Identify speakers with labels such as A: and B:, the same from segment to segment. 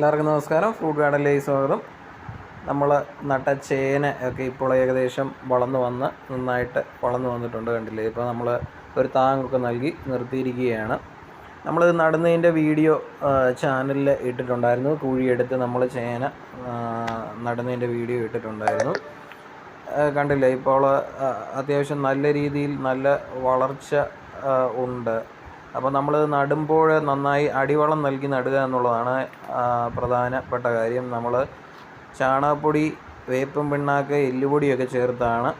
A: എല്ലാവർക്കും നമസ്കാരം. ഫ്രൂട്ട് ഗാർഡനിലേക്ക് സ്വാഗതം. നമ്മൾ നട്ട ചേന ഒക്കെ ഇപ്പോൾ ഏകദേശം വളർന്നു വന്ന് നന്നായിട്ട് വളർന്നു വന്നിട്ടുണ്ട് കണ്ടില്ലേ? ഇപ്പോൾ നമ്മൾ ഒരു താങ്ങൊക്കെ നൽകി നിർത്തിയിരിക്കുകയാണ്. നമ്മൾ നടുന്നതിന്റെ വീഡിയോ ചാനലിൽ ഇട്ടിട്ടുണ്ടായിരുന്നു. കുഴിയെടുത്ത് നമ്മൾ ചേന നടുന്നതിന്റെ വീഡിയോ ഇട്ടിട്ടുണ്ടായിരുന്നു. കണ്ടില്ലേ? ഇപ്പോൾ അത്യാവശ്യം നല്ല രീതിയിൽ നല്ല വളർച്ച ഉണ്ട്. അപ്പോൾ നമ്മൾ നടുമ്പോൾ നന്നായി അടിവളം നൽകി നടുക എന്നുള്ളതാണ് പ്രധാനപ്പെട്ട കാര്യം. നമ്മൾ ചാണകപ്പൊടി വേപ്പും പിണ്ണാക്ക് എല്ലുപൊടിയൊക്കെ ചേർത്താണ്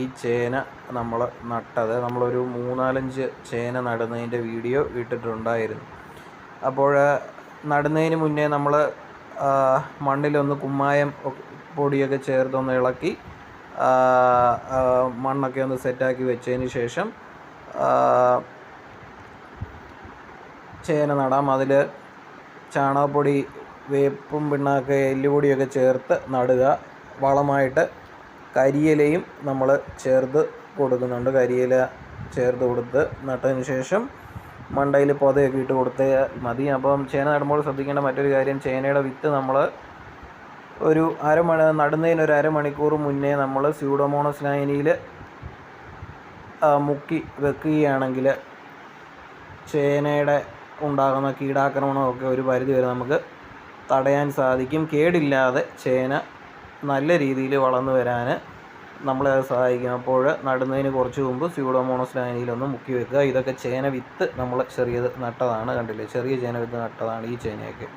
A: ഈ ചേന നമ്മൾ നട്ടത്. നമ്മളൊരു മൂന്നാലഞ്ച് ചേന നടുന്നതിന്റെ വീഡിയോ ഇട്ടിട്ടുണ്ടായിരുന്നു. അപ്പോൾ നടുന്നതിന് മുന്നേ നമ്മൾ മണ്ണിലൊന്ന് കുമ്മായം പൊടിയൊക്കെ ചേർത്തൊന്ന് ഇളക്കി മണ്ണൊക്കെ ഒന്ന് സെറ്റാക്കി വെച്ചതിന് ശേഷം ചേന നടാം. അതിൽ ചാണകപ്പൊടി വേപ്പും പിണ്ണാക്ക് എല്ലുപൊടിയൊക്കെ ചേർത്ത് നടുക. വളമായിട്ട് കരിയിലയും നമ്മൾ ചേർത്ത് കൊടുക്കുന്നുണ്ട്. കരിയില ചേർത്ത് കൊടുത്ത് നട്ടതിന് ശേഷം മണ്ടയിൽ പൊതയൊക്കെ ഇട്ട് കൊടുത്താൽ മതി. അപ്പം ചേന നടുമ്പോൾ ശ്രദ്ധിക്കേണ്ട മറ്റൊരു കാര്യം ചേനയുടെ വിത്ത് നമ്മൾ ഒരു അരമണി നടുന്നതിന് ഒരു അരമണിക്കൂർ മുന്നേ നമ്മൾ സ്യൂഡോമോണസ് ലൈനിയിൽ മുക്കി വെക്കുകയാണെങ്കിൽ ചേനയുടെ ഉണ്ടാകുന്ന കീടാക്രമണമൊക്കെ ഒരു പരിധിവരെ നമുക്ക് തടയാൻ സാധിക്കും. കേടില്ലാതെ ചേന നല്ല രീതിയിൽ വളർന്നു വരാൻ നമ്മളെ സഹായിക്കും. അപ്പോൾ നടുന്നതിന് കുറച്ച് മുമ്പ് സ്യൂഡോമോണോസ് ലാനിയിലൊന്ന് മുക്കി വെക്കുക. ഇതൊക്കെ ചേന വിത്ത് നമ്മൾ ചെറിയത് നട്ടതാണ്. കണ്ടില്ലേ? ചെറിയ ചേന വിത്ത് നട്ടതാണ് ഈ ചേനയൊക്കെ.